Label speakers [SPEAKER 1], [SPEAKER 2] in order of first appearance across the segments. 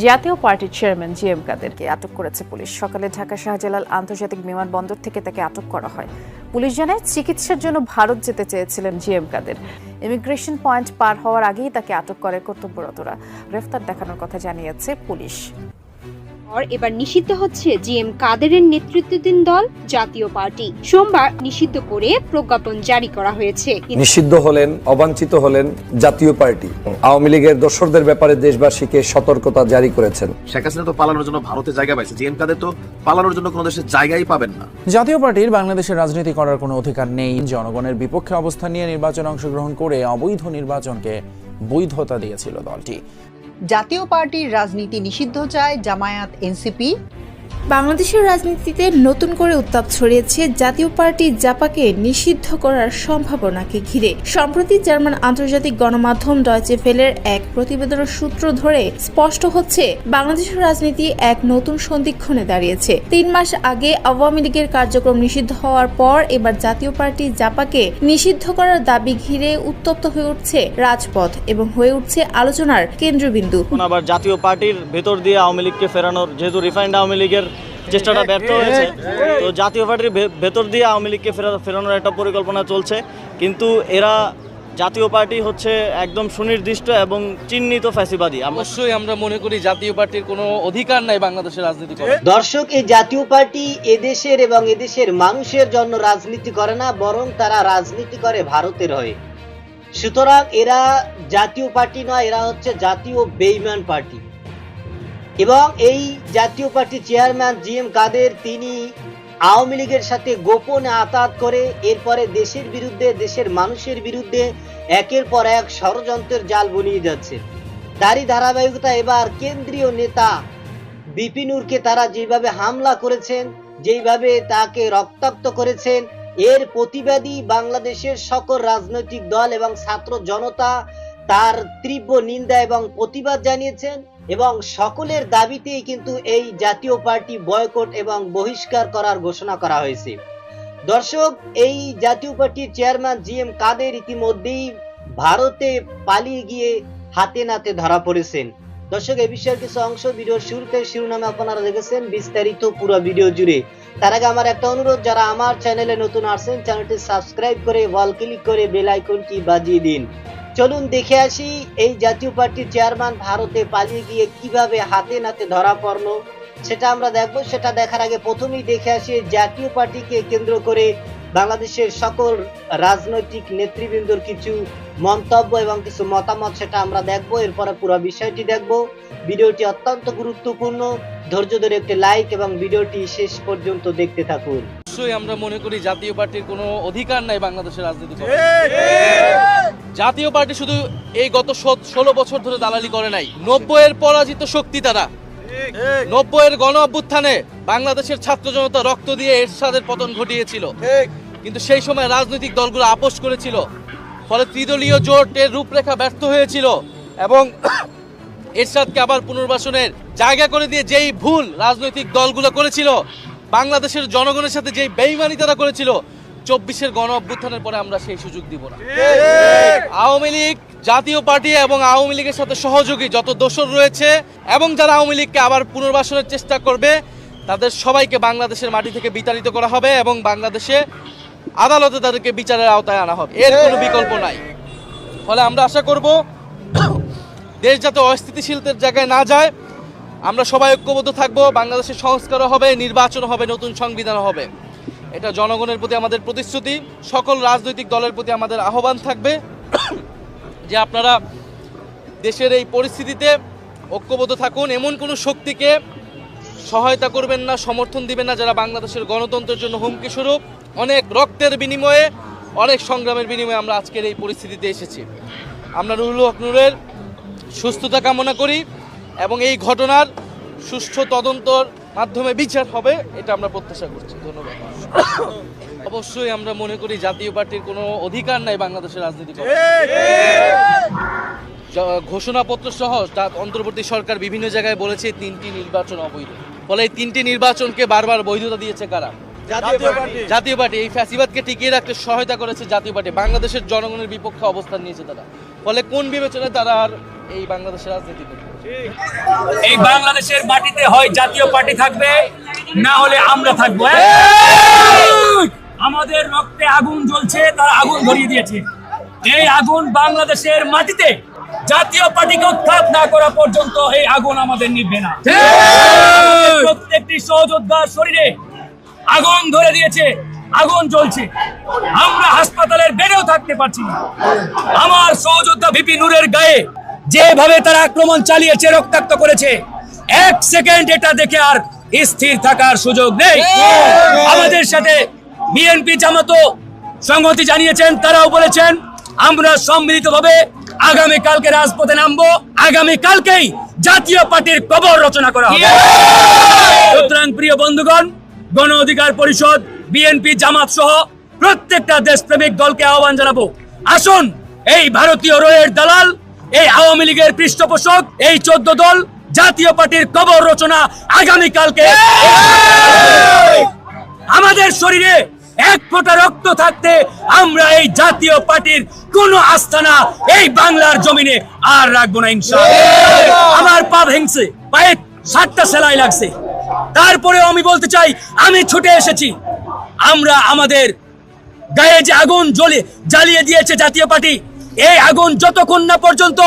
[SPEAKER 1] জাতীয় পার্টির chairman G M কাদেরকে আটক করেছে পুলিশ। সকালে ঢাকা শাহজালাল আন্তর্জাতিক বিমানবন্দর থেকে তাকে আটক করা হয়। পুলিশ জানায়, চিকিৎসার জন্য ভারত যেতে চেয়েছিলেন G M Kader. Immigration point পার হওয়ার আগেই তাকে আটক করে কর্তব্যরতরা। গ্রেফতার দেখানোর কথা জানিয়েছে পুলিশ।
[SPEAKER 2] পর এবার নিষিদ্ধ হচ্ছে জিএম কাদেরের নেতৃত্বাধীন দল জাতীয় পার্টি। সোমবার নিষিদ্ধ করে প্রজ্ঞাপন জারি করা হয়েছে।
[SPEAKER 3] নিষিদ্ধ হলেন অবাঞ্ছিত হলেন জাতীয় পার্টি। আওয়ামী লীগের দোসরদের ব্যাপারে দেশবাসীকে সতর্কতা জারি করেছেন।
[SPEAKER 4] শেখ হাসিনা তো পালানোর জন্য ভারতে জায়গা পাইছে জিএম কাদের তো পালানোর জন্য কোনো দেশে জায়গাই পাবেন না।
[SPEAKER 5] জাতীয় পার্টির বাংলাদেশের রাজনীতি করার কোনো অধিকার নেই। জনগণের বিপক্ষে অবস্থান নিয়ে নির্বাচনে অংশগ্রহণ করে অবৈধ নির্বাচনকে বৈধতা দিয়েছিল দলটি।
[SPEAKER 6] জাতীয় পার্টির রাজনীতি নিষিদ্ধ চায় জামায়াত এনসিপি।
[SPEAKER 7] বাংলাদেশের রাজনীতিতে নতুন করে উত্তাপ ছড়িয়েছে জাতীয় পার্টি জাপাকে নিষিদ্ধ করার সম্ভাবনাকে ঘিরে। সম্প্রতি জার্মান আন্তর্জাতিক গণমাধ্যম ডয়চে ফেলের এক প্রতিবেদনের সূত্র ধরে স্পষ্ট হচ্ছে, বাংলাদেশের রাজনীতি এক নতুন সন্ধিক্ষণে দাঁড়িয়েছে। তিন মাস আগে আওয়ামী লীগের কার্যক্রম নিষিদ্ধ হওয়ার পর এবার জাতীয় পার্টি জাপাকে নিষিদ্ধ করার দাবি ঘিরে উত্তপ্ত হয়ে উঠছে রাজপথ এবং হয়ে উঠছে আলোচনার কেন্দ্রবিন্দু।
[SPEAKER 8] আবার জাতীয় পার্টির ভেতর দিয়ে আওয়ামী লীগকে ফেরানোর, যেহেতু রিফাইন্ড আওয়ামী লীগের চেষ্টাটা ব্যর্থ হয়েছে। তো জাতীয় পার্টির ভেতর দিয়ে আওয়ামী লীগকে ফেরানোর একটা পরিকল্পনা চলছে। কিন্তু এরা জাতীয় পার্টি হচ্ছে একদম সুনির্দিষ্ট এবং চিহ্নিত ফ্যাসিবাদী।
[SPEAKER 9] অবশ্যই আমরা মনে করি জাতীয় পার্টির কোনো অধিকার নাই বাংলাদেশের রাজনীতি করার।
[SPEAKER 10] দর্শক এই জাতীয় পার্টি এদেশের এবং এদেশের মানুষের জন্য রাজনীতি করে না বরং তারা রাজনীতি করে ভারতের হয়ে। সুতরাং এরা জাতীয় পার্টি নয় এরা হচ্ছে জাতীয় বেইমান পার্টি। এবং এই Jatiya party chairman G M Kader, তিনি আওয়ামী লীগের সাথে গোপনে আতাত করে, এরপরে দেশের বিরুদ্ধে, দেশের মানুষের বিরুদ্ধে একের পর এক ষড়যন্ত্রের জাল বুনিয়ে যাচ্ছে। তারই ধারাবাহিকতা এবার কেন্দ্রীয় নেতা বিপিনুরকে তারা যেভাবে হামলা করেছেন যেইভাবে তাকে রক্তাক্ত করেছেন, এর প্রতিবাদী বাংলাদেশের সকল রাজনৈতিক দল এবং ছাত্র জনতা তার তীব্র নিন্দা এবং প্রতিবাদ জানিয়েছেন। এবং সকলের দাবিতেই কিন্তু এই জাতীয় পার্টি বয়কট এবং বহিষ্কার করার ঘোষণা করা হয়েছে। দর্শক, এই জাতীয় পার্টির চেয়ারম্যান জি এম কাদের ইতিমধ্যেই ভারতে পালিয়ে গিয়ে হাতে নাতে ধরা পড়েছেন। দর্শক এই বিষয়ের কিছু অংশ ভিডিওর শুরুতে শিরোনামে আপনারা দেখেছেন। বিস্তারিত পুরো ভিডিও জুড়ে। তার আগে আমার একটা অনুরোধ, যারা আমার চ্যানেলে নতুন আসছেন, চ্যানেলটি সাবস্ক্রাইব করে ওয়াল ক্লিক করে বেল আইকনটি বাজিয়ে দিন। চলুন দেখে আসি, এই জাতীয় পার্টির চেয়ারম্যান ভারতে পালিয়ে গিয়ে কীভাবে হাতে নাতে ধরা পড়ল, সেটা আমরা দেখব। সেটা দেখার আগে প্রথমেই দেখে আসি জাতীয় পার্টিকে কেন্দ্র করে বাংলাদেশের সকল রাজনৈতিক নেতৃবৃন্দর কিছু মন্তব্য এবং কিছু মতামত সেটা আমরা দেখব। এরপরে পুরো বিষয়টি দেখব। ভিডিওটি অত্যন্ত গুরুত্বপূর্ণ। ধৈর্য ধরে একটি লাইক এবং ভিডিওটি শেষ পর্যন্ত দেখতে থাকুন।
[SPEAKER 9] অবশ্যই আমরা মনে করি জাতীয় পার্টির কোনো অধিকার নাই বাংলাদেশের রাজনীতি জাতীয় পার্টি শুধু এই গত ষোলো বছর ধরে দালালি করে নাই। নব্বইয়ের পরাজিত শক্তি তারা। নব্বইয়ের গণ অভ্যুত্থানে বাংলাদেশের ছাত্র জনতা রক্ত দিয়ে এরশাদের পতন ঘটিয়েছিল। কিন্তু সেই সময় রাজনৈতিক দলগুলো আপোষ করেছিল। ফলে ত্রিদলীয় জোটের রূপরেখা ব্যর্থ হয়েছিল এবং এরশাদকে আবার পুনর্বাসনের জায়গা করে দিয়ে যেই ভুল রাজনৈতিক দলগুলো করেছিল বাংলাদেশের জনগণের সাথে যেই বেইমানি তারা করেছিল চব্বিশের গণ অভ্যুত্থানের পরে আমরা সেই সুযোগ দিব না। আওয়ামী লীগ জাতীয় পার্টি এবং আওয়ামী লীগের সাথে সহযোগী যত দোসর রয়েছে এবং যারা আওয়ামী লীগকে আবার পুনর্বাসনের চেষ্টা করবে তাদের সবাইকে বাংলাদেশের মাটি থেকে বিতাড়িত করা হবে এবং বাংলাদেশে আদালতে তাদেরকে বিচারের আওতায় আনা হবে। এর কোনো বিকল্প নাই। ফলে আমরা আশা করব দেশ যাতে অস্থিতিশীলতার জায়গায় না যায় আমরা সবাই ঐক্যবদ্ধ থাকব, বাংলাদেশের সংস্কারও হবে নির্বাচন হবে, নতুন সংবিধান হবে। এটা জনগণের প্রতি আমাদের প্রতিশ্রুতি, সকল রাজনৈতিক দলের প্রতি আমাদের আহ্বান থাকবে যে আপনারা দেশের এই পরিস্থিতিতে ঐক্যবদ্ধ থাকুন। এমন কোনো শক্তিকে সহায়তা করবেন না, সমর্থন দিবেন না যারা বাংলাদেশের গণতন্ত্রের জন্য হুমকি স্বরূপ। অনেক রক্তের বিনিময়ে, অনেক সংগ্রামের বিনিময়ে আমরা আজকের এই পরিস্থিতিতে এসেছি। আমরা রুহুল হক নূরের সুস্থতা কামনা করি। এবং এই ঘটনার সুষ্ঠু তদন্তর মাধ্যমে বিচার হবে এটা আমরা প্রত্যাশা করছি। ধন্যবাদ। অবশ্যই আমরা মনে করি জাতীয় পার্টির কোনো অধিকার নাই বাংলাদেশের রাজনীতি ঘোষণাপত্র সহ অন্তর্বর্তী সরকার বিভিন্ন জায়গায় বলেছে তিনটি নির্বাচন অবৈধ। ফলে এই তিনটি নির্বাচনকে বারবার বৈধতা দিয়েছে কারা? জাতীয় পার্টি। এই ফ্যাসিবাদকে টিকিয়ে রাখতে সহায়তা করেছে জাতীয় পার্টি। বাংলাদেশের জনগণের বিপক্ষে অবস্থান নিয়েছে তারা। ফলে কোন বিবেচনায় তারা আর এই বাংলাদেশের রাজনীতিতে
[SPEAKER 11] এই বাংলাদেশের মাটিতে হয় জাতীয় পার্টি থাকবে, না হলে আমরা থাকব আমাদের রক্তে আগুন জ্বলছে, তারা আগুন ধরিয়ে দিয়েছে। এই আগুন বাংলাদেশের মাটিতে, জাতীয় পার্টিকে উৎখাত না করা পর্যন্ত এই আগুন আমাদের নিবে না। প্রত্যেকটি সহযোদ্ধার শরীরে আগুন ধরে দিয়েছে, আগুন জ্বলছে। আমরা হাসপাতালের বেডেও থাকতে পারছি না। আমার সহযোদ্ধা ভিপি নূরের গায়ে যেভাবে তারা আক্রমণ চালিয়েছে রক্তাক্ত করেছে এক সেকেন্ড এটা দেখে আর স্থির থাকার সুযোগ নেই। আমাদের সাথে বিএনপি জামাতও সংহতি জানিয়েছেন তারাও বলেছেন আমরা সম্মিলিতভাবে আগামী কালকে রাজপথে নামবো আগামী কালকেই জাতীয় পার্টির কবর রচনা করা হবে। সুতরাং প্রিয় বন্ধুগণ গণ অধিকার পরিষদ বিএনপি জামাত সহ প্রত্যেকটা দেশপ্রেমিক দলকে আহ্বান জানাব। আসুন এই ভারতীয় রয়ের দালাল এই আওয়ামী লীগের পৃষ্ঠপোষক, এই চোদ্দ দল জাতীয় পার্টির কবর রচনা আগামীকালকে। আমাদের শরীরে এক ফোঁটা রক্ত থাকতে আমরা এই জাতীয় পার্টির কোন আস্থানা এই বাংলার জমিনে আর রাখব না ইনশাআল্লাহ। আমার পা ভেঙছে, পায়ে সাতটা সেলাই লাগছে। তারপরেও আমি বলতে চাই, আমি ছুটে এসেছি। আমরা আমাদের গায়ে যে আগুন জ্বলে জ্বালিয়ে দিয়েছে জাতীয় পার্টি এই আগুন যতক্ষণ না পর্যন্ত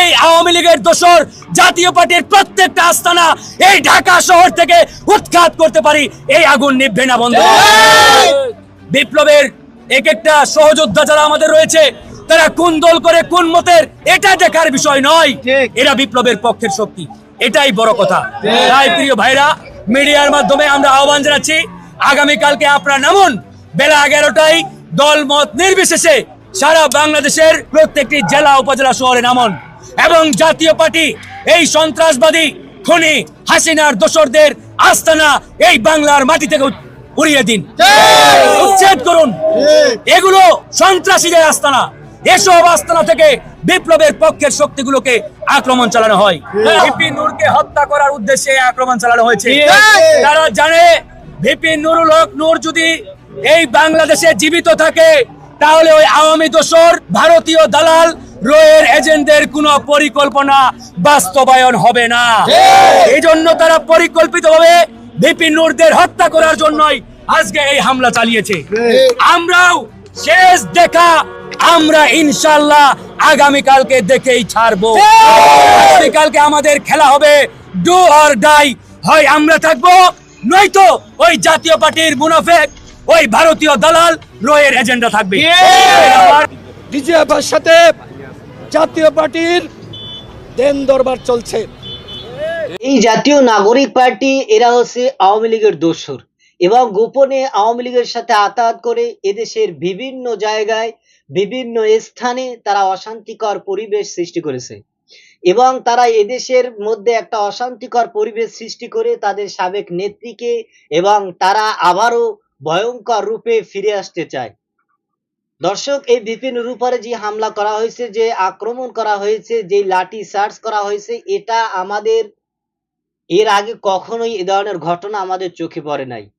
[SPEAKER 11] এই আওয়ামী লীগের দোসর জাতীয় পার্টির প্রত্যেকটা আস্তানা এই ঢাকা শহর থেকে উৎখাত করতে পারি এই আগুন নিভবে না বন্ধু। বিপ্লবের এক একটা সহযোদ্ধা যারা আমাদের রয়েছে তারা কোন দল করে কোন মতের এটা দেখার বিষয় নয়। এরা বিপ্লবের পক্ষের শক্তি। এটাই বড় কথা। তাই প্রিয় ভাইরা মিডিয়ার মাধ্যমে আমরা আহ্বান জানাচ্ছি আগামীকালকে আপনারা নামুন। বেলা এগারোটায় দল মত নির্বিশেষে সারা বাংলাদেশের প্রত্যেকটি জেলা উপজেলা শহরে নামুন। এবং জাতীয় পার্টি এই সন্ত্রাসবাদী খুনি হাসিনার দোসরদের আস্তানা এই বাংলার মাটি থেকে উড়িয়ে দিন। উচ্ছেদ করুন। এগুলো সন্ত্রাসীদের আস্তানা। এসব আস্তানা থেকে বিপ্লবের পক্ষের শক্তিগুলোকে আক্রমণ চালানো হয়। ভিপি নূরকে হত্যা করার উদ্দেশ্যে আক্রমণ চালানো হয়েছে। তারা জানে ভিপি নুরুল হক নূর যদি এই বাংলাদেশে জীবিত থাকে তাহলে ওই আওয়ামী দোসর ভারতীয় দালাল রয়ের এজেন্টদের কোনো পরিকল্পনা বাস্তবায়ন হবে না। এই জন্য তারা পরিকল্পিতভাবে ভিপি নূরদের হত্যা করার জন্যই আজকে এই হামলা চালিয়েছে। আমরাও শেষ দেখা আমরা ইনশাল্লাহ আগামীকালকে দেখেই ছাড়বো। আগামীকালকে আমাদের খেলা হবে ডু অর ডাই। হয় আমরা থাকব নয়তো ওই জাতীয় পার্টির মুনাফেক ওই ভারতীয় দালাল রয়ের এজেন্ডা থাকবে।
[SPEAKER 12] সাথে জাতীয় পার্টির দেন দরবার চলছে।
[SPEAKER 10] এই জাতীয় নাগরিক পার্টি এরা হচ্ছে আওয়ামী লীগের দোসর এবং গোপনে আওয়ামী লীগের সাথে আতাত করে এদেশের বিভিন্ন জায়গায় বিভিন্ন স্থানে তারা অশান্তিকর পরিবেশ সৃষ্টি করেছে এবং তারা এদেশের মধ্যে একটা অশান্তিকর পরিবেশ সৃষ্টি করে তাদের সাবেক নেত্রীকে এবং তারা আবারও ভয়ঙ্কর রূপে ফিরে আসতে চায়। দর্শক, এই বিপিন উপরে যে হামলা করা হয়েছে, যে আক্রমণ করা হয়েছে, যে লাঠি চার্জ করা হয়েছে, এটা আমাদের, এর আগে কখনোই এ ধরনের ঘটনা আমাদের চোখে পড়ে নাই।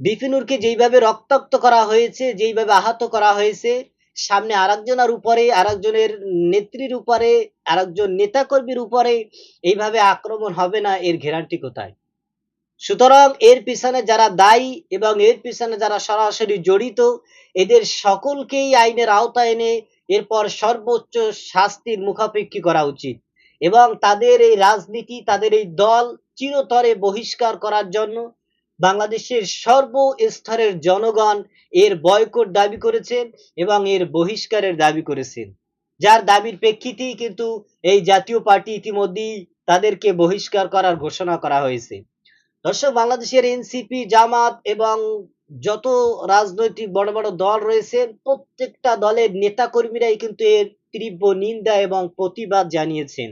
[SPEAKER 10] বিপিনুরকে যেইভাবে রক্তাক্ত করা হয়েছে, যেইভাবে আহত করা হয়েছে, সামনে আরেকজনের উপরে, আরেকজনের নেত্রীর উপরে, আরেকজন নেতাকর্মীর উপরে, এইভাবে আক্রমণ হবে না, এর গ্যারান্টি কোথায়? সুতরাং এর পিছনে যারা দায়ী এবং এর পিছনে যারা সরাসরি জড়িত, এদের সকলকেই আইনের আওতায় এনে এরপর সর্বোচ্চ শাস্তির মুখাপেক্ষী করা উচিত এবং তাদের এই রাজনীতি, তাদের এই দল চিরতরে বহিষ্কার করার জন্য বাংলাদেশের সর্বস্তরের জনগণ এর বয়কট দাবি করেছেন এবং এর বহিষ্কারের দাবি করেছেন। যার দাবির প্রেক্ষিতেই কিন্তু এই জাতীয় পার্টি ইতিমধ্যেই তাদেরকে বহিষ্কার করার ঘোষণা করা হয়েছে। দর্শক, বাংলাদেশের এনসিপি, জামাত এবং যত রাজনৈতিক বড় বড় দল রয়েছে, প্রত্যেকটা দলের নেতাকর্মীরাই কিন্তু এর তীব্র নিন্দা এবং প্রতিবাদ জানিয়েছেন।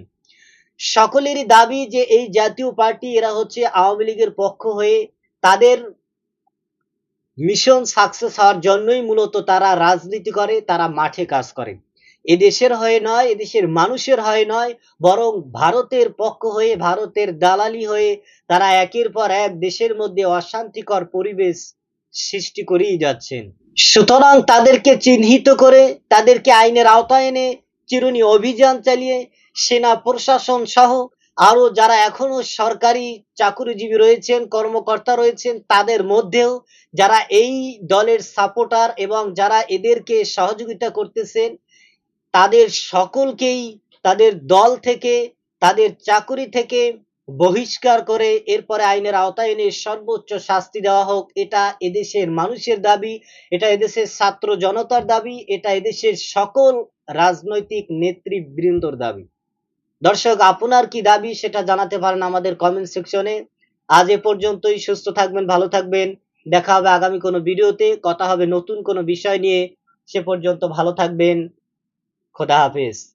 [SPEAKER 10] সকলেরই দাবি যে এই জাতীয় পার্টি, এরা হচ্ছে আওয়ামী লীগের পক্ষ হয়ে তাদের মিশন সাকসেস হওয়ার জন্যই মূলত তারা রাজনীতি করে, তারা মাঠে কাজ করে। এদেশের হয়ে নয়, এদেশের মানুষের হয়ে নয়, বরং ভারতের পক্ষ হয়ে, ভারতের দালালি হয়ে তারা একের পর এক দেশের মধ্যে অশান্তিকর পরিবেশ সৃষ্টি করেই যাচ্ছেন। সুতরাং তাদেরকে চিহ্নিত করে, তাদেরকে আইনের আওতায় এনে চিরুনি অভিযান চালিয়ে সেনা প্রশাসন সহ আরও যারা এখনও সরকারি চাকুরিজীবী রয়েছেন, কর্মকর্তা রয়েছেন, তাদের মধ্যেও যারা এই দলের সাপোর্টার এবং যারা এদেরকে সহযোগিতা করতেছেন তাদের সকলকেই, তাদের দল থেকে, তাদের চাকুরি থেকে বহিষ্কার করে এরপরে আইনের আওতায় এনে সর্বোচ্চ শাস্তি দেওয়া হোক। এটা এদেশের মানুষের দাবি, এটা এদেশের ছাত্র জনতার দাবি, এটা এদেশের সকল রাজনৈতিক নেতৃবৃন্দর দাবি। দর্শক, আপনার কি দাবি সেটা জানাতে পারেন আমাদের কমেন্ট সেকশনে আজ এ পর্যন্তই, সুস্থ থাকবেন, ভালো থাকবেন। দেখা হবে আগামী কোনো ভিডিওতে কথা হবে নতুন কোনো বিষয় নিয়ে। সে পর্যন্ত ভালো থাকবেন। خداحافظ